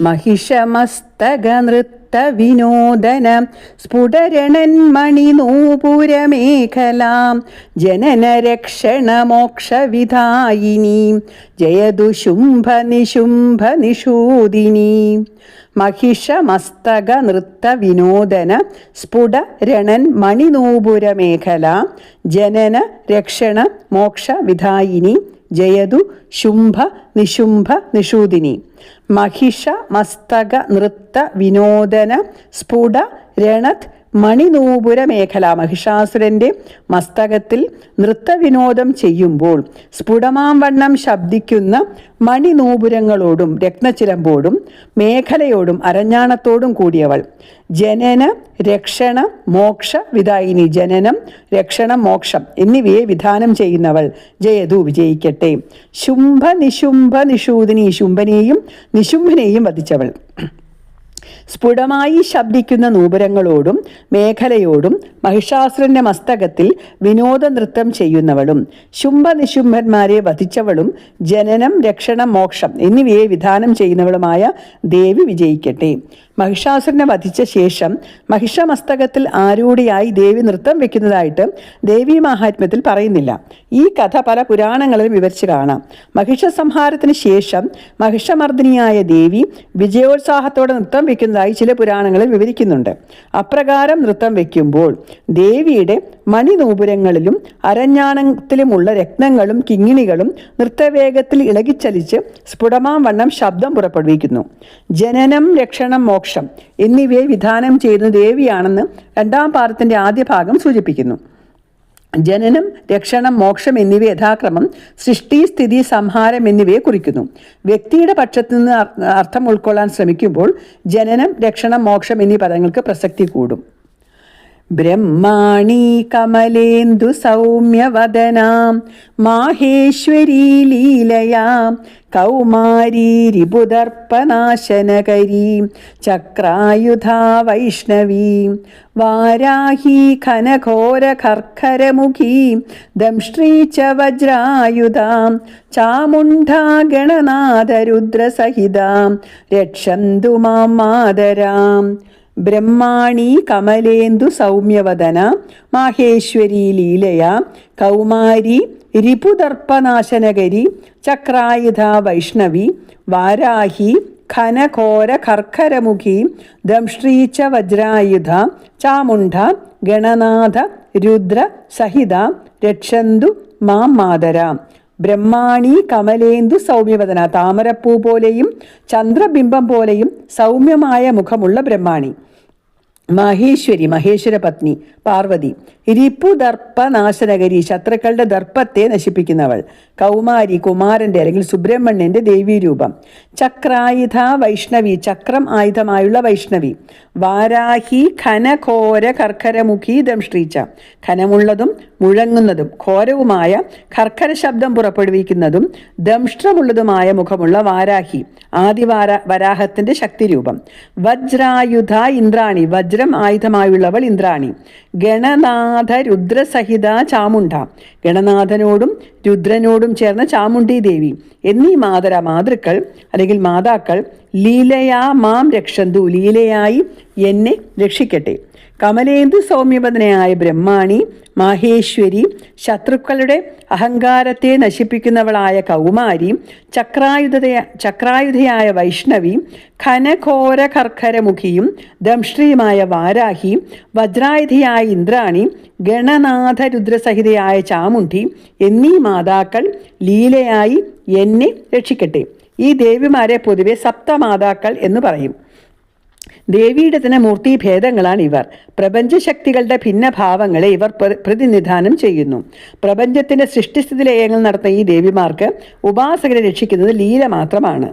മഹിഷമസ്തക നൃത്ത വിനോദന സ്ഫുടരണൻ മണിനൂപുരമേഖല ജനനരക്ഷണമോക്ഷവിധായിനി ജയതു ശുംഭ നിശുംഭ നിഷൂദിനി മഹിഷമസ്തക നൃത്ത വിനോദന സ്ഫുട രണൻ മണിനൂപുരമേഖല ജനന രക്ഷണ മോക്ഷവിധായിനി ജയതു ശുംഭ നിശുംഭ നിഷൂദിനി. മഹിഷ മസ്തക നൃത്ത വിനോദന സ്ഫുട രണത് മണിനൂപുര മേഖല മഹിഷാസുരന്റെ മസ്തകത്തിൽ നൃത്തവിനോദം ചെയ്യുമ്പോൾ സ്ഫുടമാം വണ്ണം ശബ്ദിക്കുന്ന മണിനൂപുരങ്ങളോടും രത്നച്ചിലമ്പോടും മേഖലയോടും അരഞ്ഞാണത്തോടും കൂടിയവൾ. ജനന രക്ഷണ മോക്ഷ വിധായിനി ജനനം രക്ഷണം മോക്ഷം എന്നിവയെ വിധാനം ചെയ്യുന്നവൾ. ജയതു വിജയിക്കട്ടെ. ശുംഭ നിശുംഭ നിഷൂദിനി ശുംഭനെയും നിശുംഭനെയും വധിച്ചവൾ. സ്ഫുടമായി ശബ്ദിക്കുന്ന നൂപുരങ്ങളോടും മേഖലയോടും മഹിഷാസുരന്റെ മസ്തകത്തിൽ വിനോദ നൃത്തം ചെയ്യുന്നവളും ശുംഭ നിശുംഭന്മാരെ വധിച്ചവളും ജനനം രക്ഷണം മോക്ഷം എന്നിവയെ വിധാനം ചെയ്യുന്നവളുമായ ദേവി വിജയിക്കട്ടെ. മഹിഷാസുരനെ വധിച്ച ശേഷം മഹിഷമസ്തകത്തിൽ ആരോടിയായി ദേവി നൃത്തം വെക്കുന്നതായിട്ട് ദേവി മാഹാത്മ്യത്തിൽ പറയുന്നില്ല. ഈ കഥ പല പുരാണങ്ങളിലും വിവരിച്ചു കാണാം. മഹിഷ സംഹാരത്തിന് ശേഷം മഹിഷമർദ്ദിനിയായ ദേവി വിജയോത്സാഹത്തോടെ നൃത്തം വെക്കുന്നതായി ചില പുരാണങ്ങളിൽ വിവരിക്കുന്നുണ്ട്. അപ്രകാരം നൃത്തം വയ്ക്കുമ്പോൾ ദേവിയുടെ മണിനൂപുരങ്ങളിലും അരഞ്ഞാണത്തിലുമുള്ള രത്നങ്ങളും കിങ്ങിണികളും നൃത്തവേഗത്തിൽ ഇളകിച്ചലിച്ച് സ്ഫുടമാം വണ്ണം ശബ്ദം പുറപ്പെടുവിക്കുന്നു. ജനനം രക്ഷണം മോക്ഷം എന്നിവയെ വിധാനം ചെയ്യുന്ന ദേവിയാണെന്ന് രണ്ടാം പാദത്തിന്റെ ആദ്യ ഭാഗം സൂചിപ്പിക്കുന്നു. ജനനം രക്ഷണം മോക്ഷം എന്നിവ യഥാക്രമം സൃഷ്ടി സ്ഥിതി സംഹാരം എന്നിവയെ കുറിക്കുന്നു. വ്യക്തിയുടെ പക്ഷത്തു നിന്ന് അർത്ഥം ഉൾക്കൊള്ളാൻ ശ്രമിക്കുമ്പോൾ ജനനം രക്ഷണം മോക്ഷം എന്നീ പദങ്ങൾക്ക് പ്രസക്തി കൂടും. ബ്രഹ്മാണി കമലേന്ദു സൗമ്യവദനാം മാഹേശ്വരീ ലീലയാം കൗമാരീ രിപുദർപ്പനാശനകരീ ചക്രായുധാ വൈഷ്ണവീ വാരാഹി ഘനഘോര ദംശ്രീ ച വജ്രായുധാം ചാമുണ്ഡാ ഗണനാഥരുദ്രസഹിതാം രക്ഷന്തു മാം മാതരാം. ബ്രഹ്മാണി കമലേന്ദു സൗമ്യവദന മാഹേശ്വരി ലീലയ കൗമാരി രിപുദർപ്പനാശനകരി ചക്രായുധ വൈഷ്ണവി വാരാഹി ഘനഘോര കർക്കരമുഖി ദംഷ്ട്രീച്ച വജ്രായുധ ചാമുണ്ഡ ഗണനാഥ രുദ്ര സഹിത രക്ഷന്തു മാം മാതര. ബ്രഹ്മാണി കമലേന്ദു സൗമ്യവദന താമരപ്പൂ പോലെയും ചന്ദ്രബിംബം പോലെയും സൗമ്യമായ മുഖമുള്ള ബ്രഹ്മാണി. മഹേശ്വരി മഹേശ്വര പത്നി പാർവതി രിപ്പുദർപ്പ നാശനഗരി ശത്രുക്കളുടെ ദർപ്പത്തെ നശിപ്പിക്കുന്നവൾ. കൗമാരി കുമാരന്റെ അല്ലെങ്കിൽ സുബ്രഹ്മണ്യന്റെ ദേവീരൂപം. ചക്രായുധ വൈഷ്ണവി ചക്രം ആയുധമായുള്ള വൈഷ്ണവി. വാരാഹി ഘനഘോര കർക്കരമുഖി ദംഷ്ട്രീച്ച ഖനമുള്ളതും മുഴങ്ങുന്നതും ഘോരവുമായ കർക്കര ശബ്ദം പുറപ്പെടുവിക്കുന്നതും ദംഷ്ട്രമുള്ളതുമായ മുഖമുള്ള വാരാഹി ആദിവാര വരാഹത്തിന്റെ ശക്തിരൂപം. വജ്രായുധ ഇന്ദ്രാണി വജ്രം ആയുധമായുള്ളവൾ ഇന്ദ്രാണി. ഗണനാഥ രുദ്രസഹിത ചാമുണ്ട ഗണനാഥനോടും രുദ്രനോടും ചേർന്ന ചാമുണ്ടി ദേവി. എന്നീ മാതര മാതൃക്കൾ അല്ലെങ്കിൽ മാതാക്കൾ ലീലയാ മാം രക്ഷന്തു. ലീലയായി എന്നെ രക്ഷിക്കട്ടെ. കമലേന്ദു സൗമ്യപതനയായ ബ്രഹ്മാണി മാഹേശ്വരി ശത്രുക്കളുടെ അഹങ്കാരത്തെ നശിപ്പിക്കുന്നവളായ കൗമാരി ചക്രായുധയ ചക്രായുധയായ വൈഷ്ണവി ഖനഘോര കർക്കരമുഖിയും ദംഷ്ട്രിയുമായ വാരാഹി വജ്രായുധിയായ ഇന്ദ്രാണി ഗണനാഥ രുദ്രസഹിതയായ ചാമുണ്ഡി എന്നീ മാതാക്കൾ ലീലയായി എന്നെ രക്ഷിക്കട്ടെ. ഈ ദേവിമാരെ പൊതുവെ സപ്തമാതാക്കൾ എന്ന് പറയും. ദേവിയുടെ തന്നെ മൂർത്തിഭേദങ്ങളാണ് ഇവർ. പ്രപഞ്ചശക്തികളുടെ ഭിന്നഭാവങ്ങളെ ഇവർ പ്രതിനിധാനം ചെയ്യുന്നു. പ്രപഞ്ചത്തിന്റെ സൃഷ്ടിസ്ഥിതി ലയങ്ങൾ നടത്തുന്ന ഈ ദേവിമാർക്ക് ഉപാസകരെ രക്ഷിക്കുന്നത് ലീല മാത്രമാണ്.